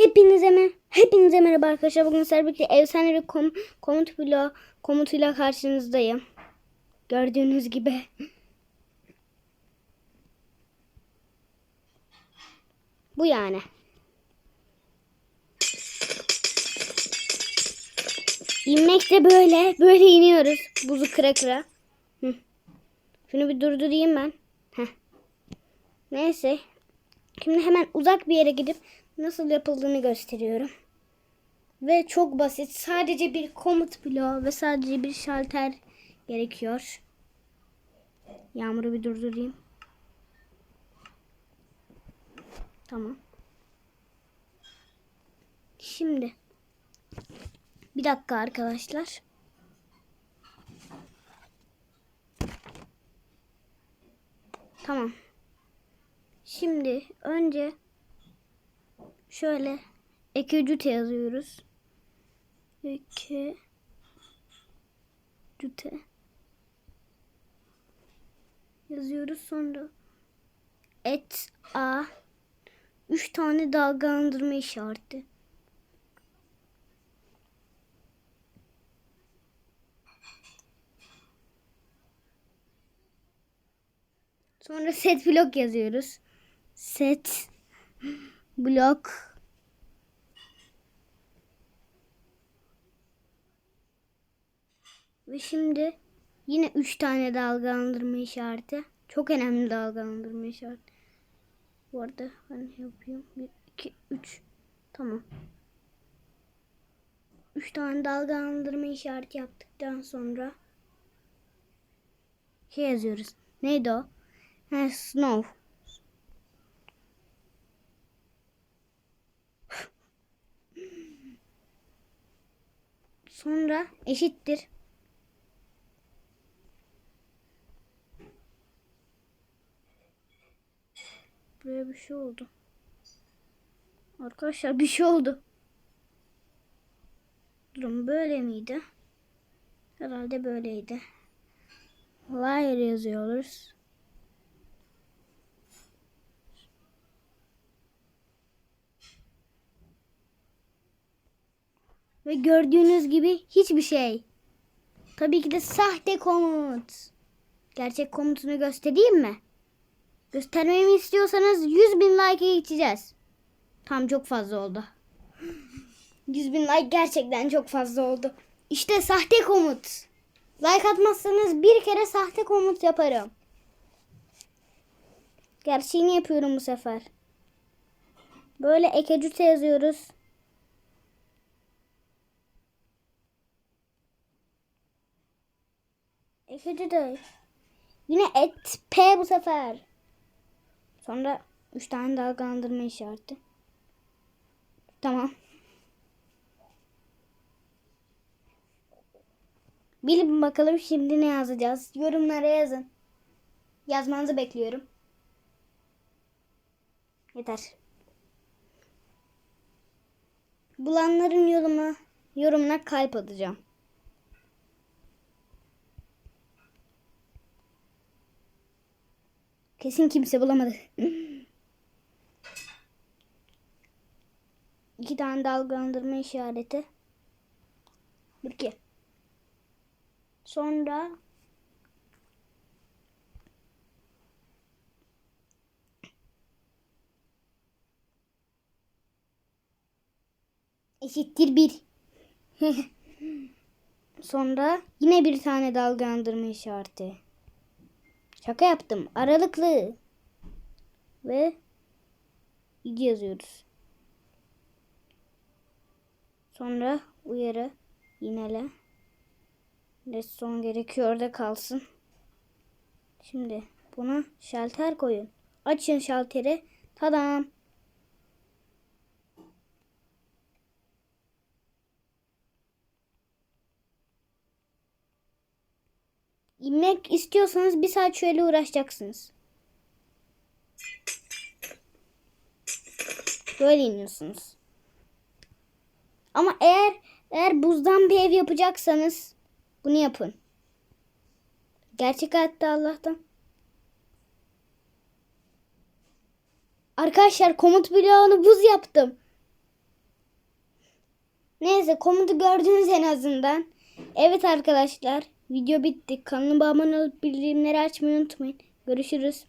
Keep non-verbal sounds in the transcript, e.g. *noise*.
Hepinize mi? Hepinize merhaba arkadaşlar. Bugün sizlerle birlikte efsane bir kom komut bloğu komutuyla karşınızdayım. Gördüğünüz gibi. *laughs* Bu yani. İnmek de böyle. Böyle iniyoruz. Buzu kıra kıra. Hı. Şunu bir durdurayım ben. Heh. Neyse. Şimdi hemen uzak bir yere gidip nasıl yapıldığını gösteriyorum. Ve çok basit. Sadece bir komut bloğu ve sadece bir şalter gerekiyor. Yağmuru bir durdurayım. Tamam. Şimdi bir dakika arkadaşlar. Tamam. Şimdi önce şöyle ekecüte yazıyoruz. Eke cüte yazıyoruz sonra et a üç tane dalgalandırma işareti. Sonra set blok yazıyoruz. Set blok Ve şimdi yine 3 tane dalgalandırma işareti. Çok önemli dalgalandırma işareti. Bu arada hani yapayım. 1, 2, 3. Tamam. 3 tane dalgalandırma işareti yaptıktan sonra şey yazıyoruz. Neydi o? Ha, snow. Sonra eşittir. Buraya bir şey oldu. Arkadaşlar bir şey oldu. Durum böyle miydi? Herhalde böyleydi. Wire yazıyoruz. Ve gördüğünüz gibi hiçbir şey. Tabii ki de sahte komut. Gerçek komutunu göstereyim mi? Göstermemi istiyorsanız 100 bin like'e geçeceğiz. Tam çok fazla oldu. *laughs* 100 bin like gerçekten çok fazla oldu. İşte sahte komut. Like atmazsanız bir kere sahte komut yaparım. Gerçeğini yapıyorum bu sefer. Böyle ekecüte yazıyoruz. Ekecüte. Yine et P bu sefer. Sonra 3 tane dalgalandırma işareti. Tamam. Bilin bakalım şimdi ne yazacağız. Yorumlara yazın. Yazmanızı bekliyorum. Yeter. Bulanların yoruma, yorumuna kalp atacağım. Kesin kimse bulamadı. İki tane dalgalandırma işareti. Bir iki. Sonra eşittir bir. *laughs* Sonra yine bir tane dalgalandırma işareti. Şaka yaptım. Aralıklı. Ve iki yazıyoruz. Sonra uyarı yinele. Redstone gerekiyor da kalsın. Şimdi buna şalter koyun. Açın şalteri. Tadam. İnmek istiyorsanız bir saat şöyle uğraşacaksınız. Böyle iniyorsunuz. Ama eğer eğer buzdan bir ev yapacaksanız bunu yapın. Gerçek hayatta Allah'tan. Arkadaşlar komut bloğunu buz yaptım. Neyse komutu gördünüz en azından. Evet arkadaşlar video bitti. Kanalıma abone olup bildirimleri açmayı unutmayın. Görüşürüz.